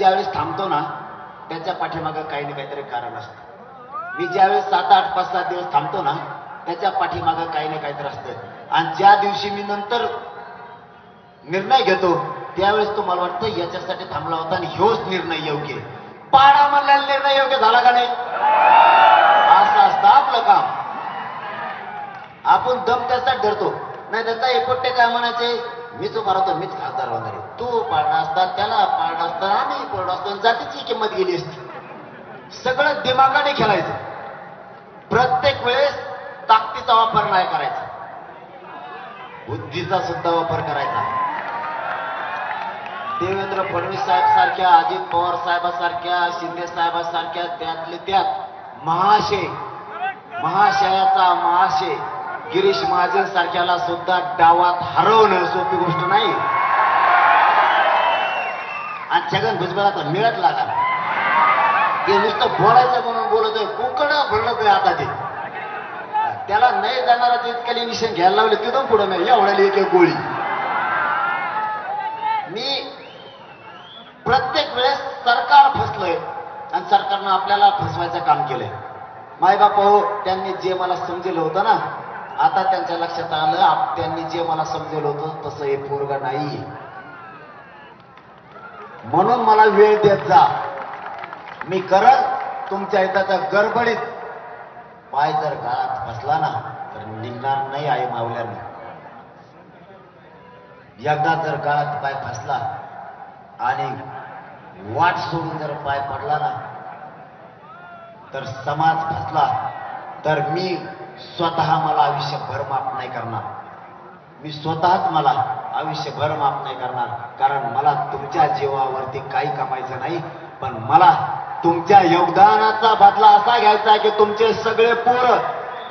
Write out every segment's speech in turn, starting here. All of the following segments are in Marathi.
ज्यावेळेस थांबतो ना त्याच्या पाठीमागं काही ना काहीतरी कारण असतं. मी ज्यावेळेस सात आठ पाच सात दिवस थांबतो ना त्याच्या पाठीमागं काही ना काहीतरी असतं. आणि ज्या दिवशी मी नंतर निर्णय घेतो त्यावेळेस तुम्हाला वाटतं याच्यासाठी थांबला होता आणि ह्योच निर्णय योग्य पाडा म्हणलेला निर्णय योग्य झाला का नाही? असं असतं आपलं काम. आपण दम त्यासाठी धरतो. नाही त्याचा एकोटे काय म्हणायचे मीच उभा राहतो मीच खासदार होणार आहे. तू पाळणार असता त्याला पाळणार असता आम्ही पडलो असतो जातीची किंमत गेली असती. सगळं दिमागाने खेळायचं. प्रत्येक वेळेस ताकदीचा वापर नाही करायचा. बुद्धीचा सुद्धा वापर करायचा. देवेंद्र फडणवीस साहेब सारख्या अजित पवार साहेबासारख्या शिंदे साहेबासारख्या त्यातले त्यात महाशय महाशयाचा महाशय गिरीश महाजन सारख्याला सुद्धा डावात हरवणं सोपी गोष्ट नाही. आणि छगन भुजबळ तर मिळत लागा ते नुसतं बोलायचं म्हणून बोलतोय कुकडं भरलं आता ते त्याला नाही जाणारा तितकली निशाण घ्यायला लावले तिथून पुढं नाही. एवढ्याला एक एक गोळी. मी प्रत्येक वेळेस सरकार फसलंय आणि सरकारनं आपल्याला फसवायचं काम केलंय. मायबाप हो त्यांनी जे मला समजलं होतं ना आता त्यांच्या लक्षात आलं त्यांनी जे मला समजलं होतं तसं हे पोरग नाही. म्हणून मला वेळ देत जा. मी करत तुमच्या इथं गडबडीत पाय जर गाळात फसला ना तर निघणार नाही आहे मावल्याने एकदा जर गाळात पाय फसला आणि वाट सोडून जर पाय पडला ना तर समाज फसला तर मी स्वतः मला आयुष्यभर माफ नाही करणार. मी स्वतःच मला आयुष्यभर माफ नाही करणार. कारण मला तुमच्या जीवावरती काही कमायचं नाही. पण मला तुमच्या योगदानाचा बदला असा घ्यायचा की तुमचे सगळे पोरं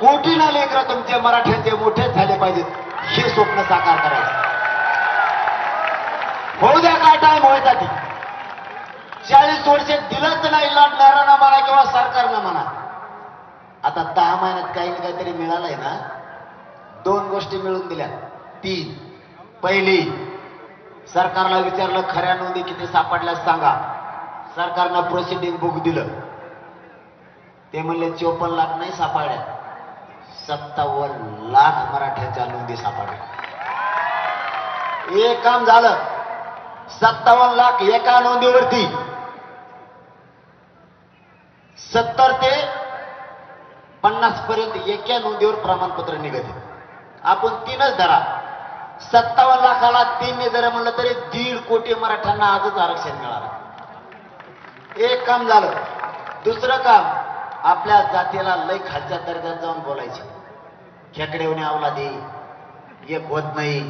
कोटीना लेकर तुमचे मराठ्यांचे मोठे झाले पाहिजेत. हे स्वप्न साकार करायचं. होऊ द्या काय टाइम व्हायचा ती चाळीस वर्षे दिलंच नाही लढणाऱ्यांना म्हणा किंवा सरकारनं म्हणा. आता दहा महिन्यात काही ना काहीतरी मिळालंय ना? दोन गोष्टी मिळून दिल्या तीन पहिली. सरकारला विचारलं खऱ्या नोंदी किती सापडल्यास सांगा. सरकारनं प्रोसिडिंग बुक दिलं. ते म्हणले चोपन्न लाख नाही सापडल्या. सत्तावन्न लाख मराठ्याच्या नोंदी सापडल्या. एक काम झालं. सत्तावन्न लाख एका नोंदीवरती. सत्तर ते पन्नास पर्यंत एका नोंदीवर प्रमाणपत्र निघते आपण तीनच धरा. सत्तावन्न लाखाला तीन जर म्हणलं तरी दीड कोटी मराठ्यांना आजच आरक्षण मिळालं. एक काम झालं. दुसरं काम आपल्या जातीला लय खालच्या दर्जात जाऊन बोलायचे. खेकडे आवला दे. एक होत नाही.